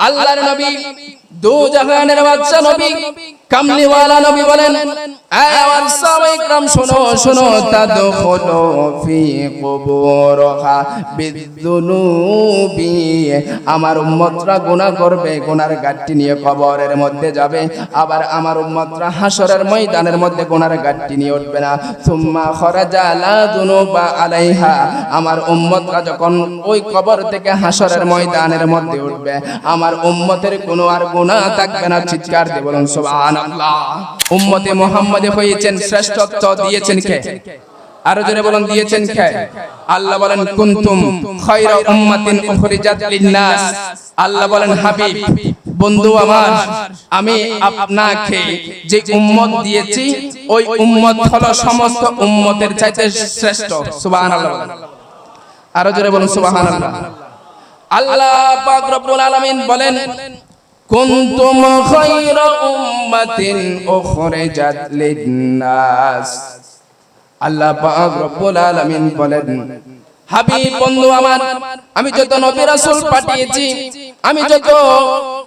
আল্লাহর নবী দু জাহানের বাদশা নবী কামলিওয়ালা নবী বলেন আমার সাবেক রাম শোনো শোনো তা ফি কবরহা বিদ্যুনুবি আমার উম্মতরা গুনাহ করবে গুনার গাঠটি নিয়ে কবরের মধ্যে যাবে। আবার আমার উম্মতরা হাসরের ময়দানের মধ্যে গুনার গাঠটি নিয়ে উঠবে না। সুম্মা খরাজা লা দুনুবা আলাইহা। আমার উম্মতরা যখন ওই কবর থেকে হাসরের ময়দানের মধ্যে উঠবে, আমার উম্মতের কোনো আর গুনাহ থাকবে না। চিৎকার দিয়ে বলুন সুবহান উম্মতে মুহাম্মদে হয়েছেন শ্রেষ্ঠত্ব দিয়েছেন কে? আরও বলুন, দিয়েছেন কে? আল্লাহ বলেন, কুনতুম উম্মাতিন উখরিজাত আল্লাহ বলেন, হাবিব, বন্ধু আমার, আমি আপনাকে যে উম্মত দিয়েছি, ওই উম্মত হলো সমস্ত উম্মতের চাইতে শ্রেষ্ঠ। সুবহানাল্লাহ। আরও জোরে বলুন, সুবহানাল্লাহ। আল্লাহ পাক রব্বুল আলামিন বলেন কুনতুম خير أمة أخرجت للناس আল্লাহ পাক রব্বুল আলামিন বলেন, হাবিব বন্ধু আমার, আমি যত নবী রাসূল পাঠিয়েছি, আমি যত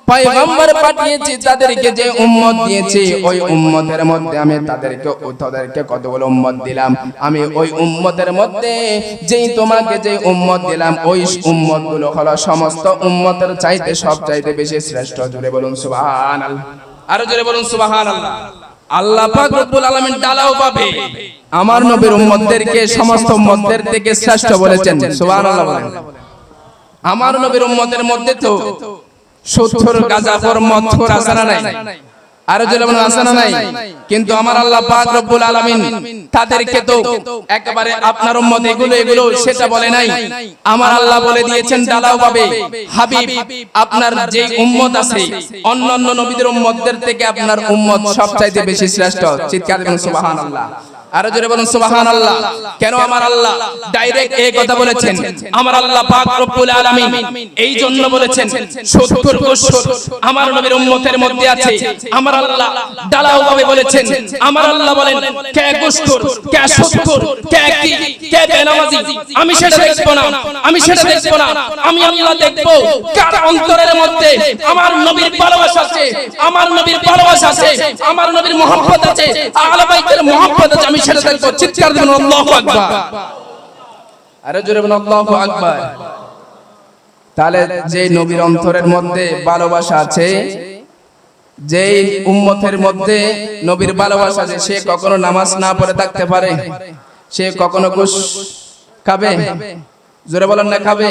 পয়গম্বর পাঠিয়েছি তাদেরকে যে উম্মত দিয়েছি ওই উম্মতের মধ্যে আমি তাদেরকে তাদেরকে কতগুলো উম্মত দিলাম? আমি ওই উম্মতের মধ্যে যেই তোমাকে যে উম্মত দিলাম ওই হলো সমস্ত উম্মতের চাইতে সব চাইতে বেশি শ্রেষ্ঠ। জুড়ে বলুন সুবহানাল্লাহ। আরও জোরে বলুন সুবহানাল্লাহ। আল্লাহ পাক রব্বুল আলামিন ডালাও পাবে। আমার নবীর উম্মতদেরকে সমস্ত উম্মতদের থেকে শ্রেষ্ঠ বলেছেন। সুবহানাল্লাহ। বলেন। আমার নবীর উম্মতের মধ্যে তো সত্তর গাজাফর মথর আসানা নাই। আরও জেলে আসানা নাই। কিন্তু আমার আল্লাহ পাক রব্বুল আলামিন তাদেরকে তো একেবারে আপনার উম্মত এগুলো এগুলো সেটা বলে নাই। আমার আল্লাহ বলে দিয়েছেন ডালাও পাবে। হাবিব আপনার যে উম্মত আছে অন্যান্য নবীদের উম্মতদের থেকে আপনার উম্মত সবচাইতে বেশি শ্রেষ্ঠ। চিৎকার করুন সুবহানাল্লাহ। আরও জোরে বলুন সুবহান আল্লাহ কেন আমার আল্লাহ? ডাইরেক্ট এই কথা বলেছেন। আমার আল্লাহ পাক রব্বুল আলামিন এই জন্য বলেছেন 70 বছর আমার নবীর উম্মতের মধ্যে আছে। আমার আল্লাহ ডালাও ভাবে বলেছেন, আমার আল্লাহ বলেন, কে গুস্কর কে সত্তর, কে কি, কে বেনামাজি, আমি সেটা দেখব না, আমি সেটা দেখব না। আমি আল্লাহ দেখব কার অন্তরের মধ্যে আমার নবীর ভালোবাসা আছে, আমার নবীর ভালোবাসা আছে, আমার নবীর মহব্বত আছে, আহলে বাইতের মহব্বত আছে, আমি সেটা দেখব চিৎকার দিবেন, আল্লাহু আকবার। আরে জোরে বলুন, আল্লাহু আকবার। তাহলে যে নবীর অন্তরের মধ্যে ভালোবাসা আছে যে উম্মতের মধ্যে নবীর ভালোবাসা আছে, সে কখনো নামাজ না পড়ে থাকতে পারে। সে কখনো ঘুষ খাবে। জোরে বলেন না, খাবে?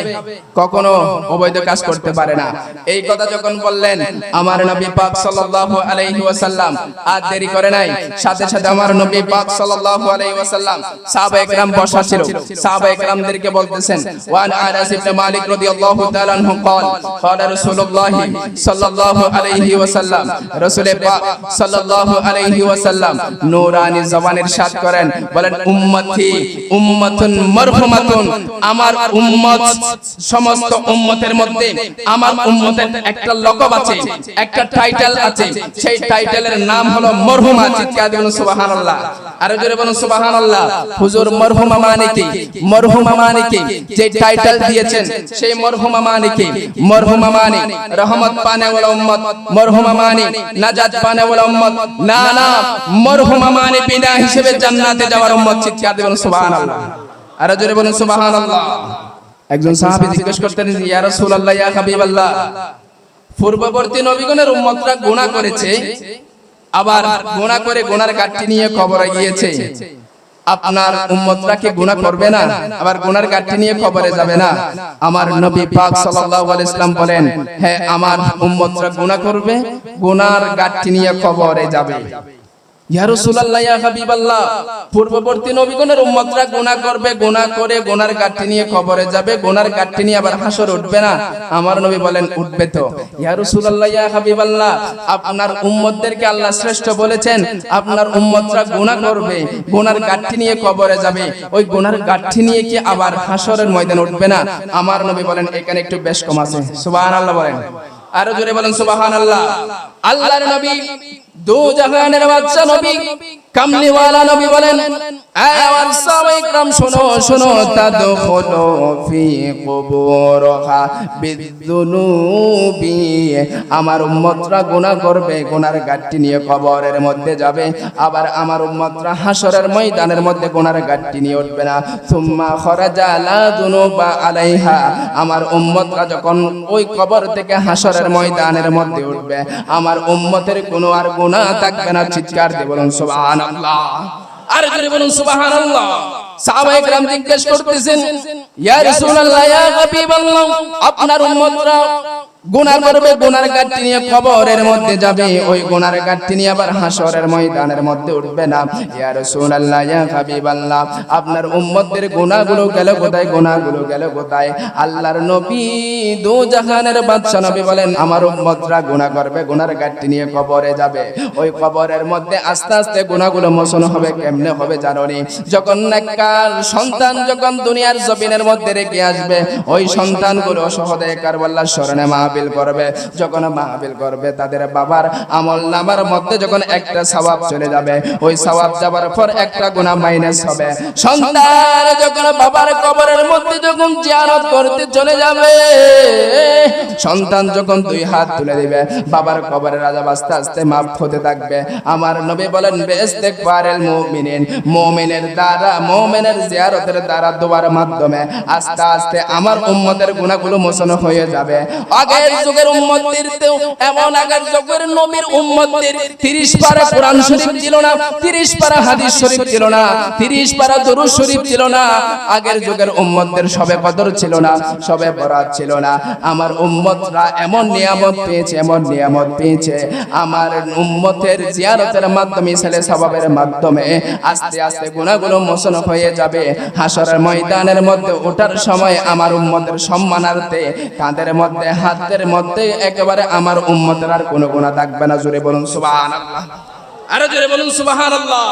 কখনো অবৈধ কাজ করতে পারে না। এই কথা যখন বললেন, আমার নবী পাক সাল্লাল্লাহু আলাইহি ওয়াসাল্লাম, আর দেরি করে নাই। সাথে সাথে আমার নবী পাক সাল্লাল্লাহু আলাইহি ওয়াসাল্লাম সাহাবায়ে کرام বসা ছিল। সাহাবায়ে کرامদেরকে বলতেছেন, ওয়ান আনাস ইবনে মালিক রাদিয়াল্লাহু তাআলা আনহু ক্বাল قال রাসূলুল্লাহ সাল্লাল্লাহু আলাইহি ওয়াসাল্লাম, রাসূলে পাক সাল্লাল্লাহু আলাইহি ওয়াসাল্লাম নূরানি জবানের সাথ করেন, বলেন, উম্মতি, উম্মাতুন মারহুমাতুন, আমার উম্মত, সমস্ত উম্মতের মধ্যে আমার উম্মতের একটা লকব আছে, একটা টাইটেল আছে। সেই টাইটেলের নাম হলো মরহুমা চিৎকার দিবেন সুবহানাল্লাহ। জোরে বলুন সুবহানাল্লাহ। হুজুর মরহুমা মানে কি মরহুমা মানে কি যে টাইটেল দিয়েছেন, সেই মরহুমা মানে কি মরহুমা মানে রহমত পানে ওয়ালা উম্মত, মরহুমা মানে নাজাত পানে ওয়ালা উম্মত, না না, মরহুমা মানে বিনা হিসেবে জান্নাতে যাওয়ার উম্মত চিৎকার দিবেন সুবহানাল্লাহ। আরও জোরে বলুন সুবহানাল্লাহ। একজন সাহাবী জিজ্ঞেস করতেন ইয়া রাসূলুল্লাহ ইয়া হাবিবাল্লাহ পূর্ববর্তী নবীগণের উম্মতরা গুনাহ করেছে আবার গুনাহ করে গুনার কাঠটি নিয়ে কবরে গিয়েছে। আপনার উম্মতরা কি গুনাহ করবে না? আবার গুনার কাঠটি নিয়ে কবরে যাবে না? আমার নবী পাক সাল্লাল্লাহু আলাইহি সাল্লাম বলেন হ্যাঁ আমার উম্মতরা গুনাহ করবে গুনার গাঠটি নিয়ে কবরে যাবে। আপনার আল্লাহ শ্রেষ্ঠ বলেছেন, আপনার উম্মতরা গুনাহ করবে, গুনার গাঠটি নিয়ে কবরে যাবে, ওই গুনার গাঠটি নিয়ে কি আবার হাসরের ময়দান উঠবে না? আমার নবী বলেন, এখানে একটু বেশ কম আছে। বলেন। আরও জোরে বলেন সুবহানাল্লাহ। আল্লাহর নবী দু জাহানের বাদশা নবী কামলিওয়ালা নবী বলেন আয় আমার کرام শোনো শোনো তাদখুলু ফি কুবুরহা বিযুনুবি আমার উম্মতরা গুনাহ করবে গুনার গাট্টি নিয়ে কবরের মধ্যে যাবে আবার আমার উম্মতরা হাসরের ময়দানের মধ্যে গুনার গাট্টি নিয়ে উঠবে না সুম্মা খরাজা লা যুনুবা আলাইহা আমার উম্মতরা যখন ওই কবর থেকে হাসরের ময়দানের মধ্যে উঠবে আমার উম্মতের কোনো আর গুনাহ থাকবে না চিৎকার দিয়ে বলুন সুবহানাল্লাহ আর জোরে বলুন সুবহানাল্লাহ সাহাবায়ে کرام জিজ্ঞেস করতেছেন ইয়া রাসূলুল্লাহ ইয়া হাবিবাল্লাহ আপনার উম্মতরা গুনাহ করবে গুনার গাঁটটি নিয়ে কবরের মধ্যে যাবে। ওই গুনার গাঁটটি নিয়ে আবার হাসরের ময়দানের মধ্যে উঠবে না। ইয়া রাসূলুল্লাহ, ইয়া হাবিবাল্লাহ, আপনার উম্মতদের গুনাহগুলো গেল কোথায়, গুনাহগুলো গেল কোথায়? আল্লাহর নবী দু জাহানের বাদশা নবী বলেন, আমার উম্মতরা গুনাহ করবে, গুনার গাঁটটি নিয়ে কবরে যাবে। ওই কবরের মধ্যে আস্তে আস্তে গুনাহগুলো মোচন হবে, কেমনে হবে জানোনি? যখন নেককার সন্তান যখন দুনিয়ার জমিনের মধ্যে রেখে আসবে, ওই সন্তানগুলো সহদে কারবাল্লার স্মরণে মাহবিল করবে, যখন মাহবিল করবে তাদের বাবার আমল নামার মধ্যে যখন একটা সওয়াব চলে যাবে, ওই সওয়াব যাবার পর একটা গুণা মাইনাস হবে। সন্তান যখন বাবার কবরের মধ্যে যখন জিয়ারত করতে চলে যাবে সন্তান যখন দুই হাত তুলে দিবে, বাবার কবরের রাজা আস্তে আস্তে মাফ হতে থাকবে। আমার নবী বলেন বেস্তেকবারেল মুমিনিন। মুমিনের দ্বারা, মুমিনের জিয়ারতের দ্বারা দোয়ার মাধ্যমে আস্তে আস্তে আমার উম্মতের গুনাহগুলো মোচন হয়ে যাবে। আগের যুগের উম্মতদেরতেও এমন আগের যুগের নবীর উম্মতদের 30 পারা কোরআন শরীফ ছিল না 30 পারা হাদিস শরীফ ছিল না 30 পারা দরুদ শরীফ ছিল না। আগের যুগের উম্মতদের সবে কদর ছিল না, সবে বরাত ছিল না। আমার উম্মতরা এমন নিয়ামত পেয়েছে, এমন নিয়ামত পেয়েছে। আমার উম্মতের জিয়ারতের মাধ্যমে ছেলে সবাবের মাধ্যমে আস্তে আস্তে গুণাগুলো মোচন হয়ে যাবে। হাসরের ময়দানের মধ্যে ওঠার সময় আমার উম্মতের সম্মানার্থে কাঁধের মধ্যে, হাতের মধ্যে একেবারে আমার উম্মতের আর কোনো গুণা থাকবে না। জোরে বলুন সুবহানাল্লাহ। আরও জোরে বলুন সুবহানাল্লাহ।